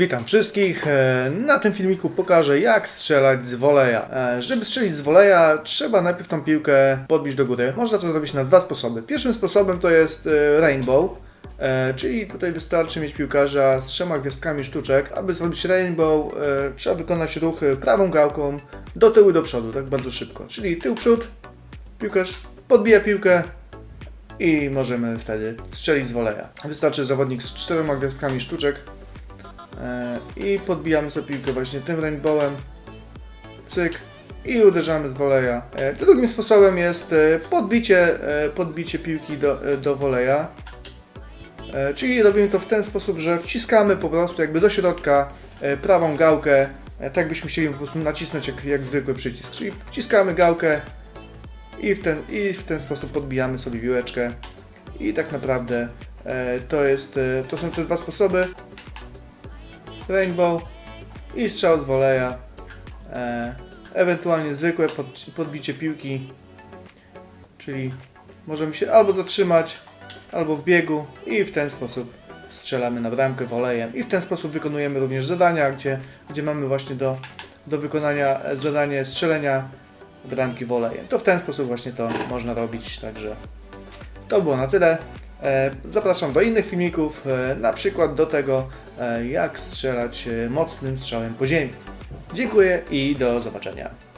Witam wszystkich. E, Na tym filmiku pokażę jak strzelać z woleja. E, Żeby strzelić z woleja trzeba najpierw tą piłkę podbić do góry. Można to zrobić na dwa sposoby. Pierwszym sposobem to jest e, rainbow, czyli tutaj wystarczy mieć piłkarza z trzema gwiazdkami sztuczek. Aby zrobić rainbow trzeba wykonać ruchy prawą gałką do tyłu i do przodu, tak bardzo szybko. Czyli tył przód, piłkarz podbija piłkę, i możemy wtedy strzelić z woleja. Wystarczy zawodnik z czterema gwiazdkami sztuczek i podbijamy sobie piłkę właśnie tym rainbowem, cyk i uderzamy z woleja. E, Drugim sposobem jest e, podbicie, e, podbicie piłki do, e, do woleja. E, Czyli robimy to w ten sposób, że wciskamy po prostu jakby do środka e, prawą gałkę, e, tak byśmy chcieli po prostu nacisnąć jak, jak zwykły przycisk. Czyli wciskamy gałkę i w ten, i w ten sposób podbijamy sobie piłeczkę. I tak naprawdę e, to, jest, e, to są te dwa sposoby. Rainbow i strzał z woleja. E, ewentualnie zwykłe pod, podbicie piłki, czyli możemy się albo zatrzymać, albo w biegu i w ten sposób strzelamy na bramkę wolejem. I w ten sposób wykonujemy również zadania, gdzie, gdzie mamy właśnie do, do wykonania e, zadanie strzelenia bramki wolejem. To w ten sposób właśnie to można robić, także to było na tyle. E, Zapraszam do innych filmików, e, na przykład do tego, e, jak strzelać mocnym strzałem po ziemi. Dziękuję i do zobaczenia.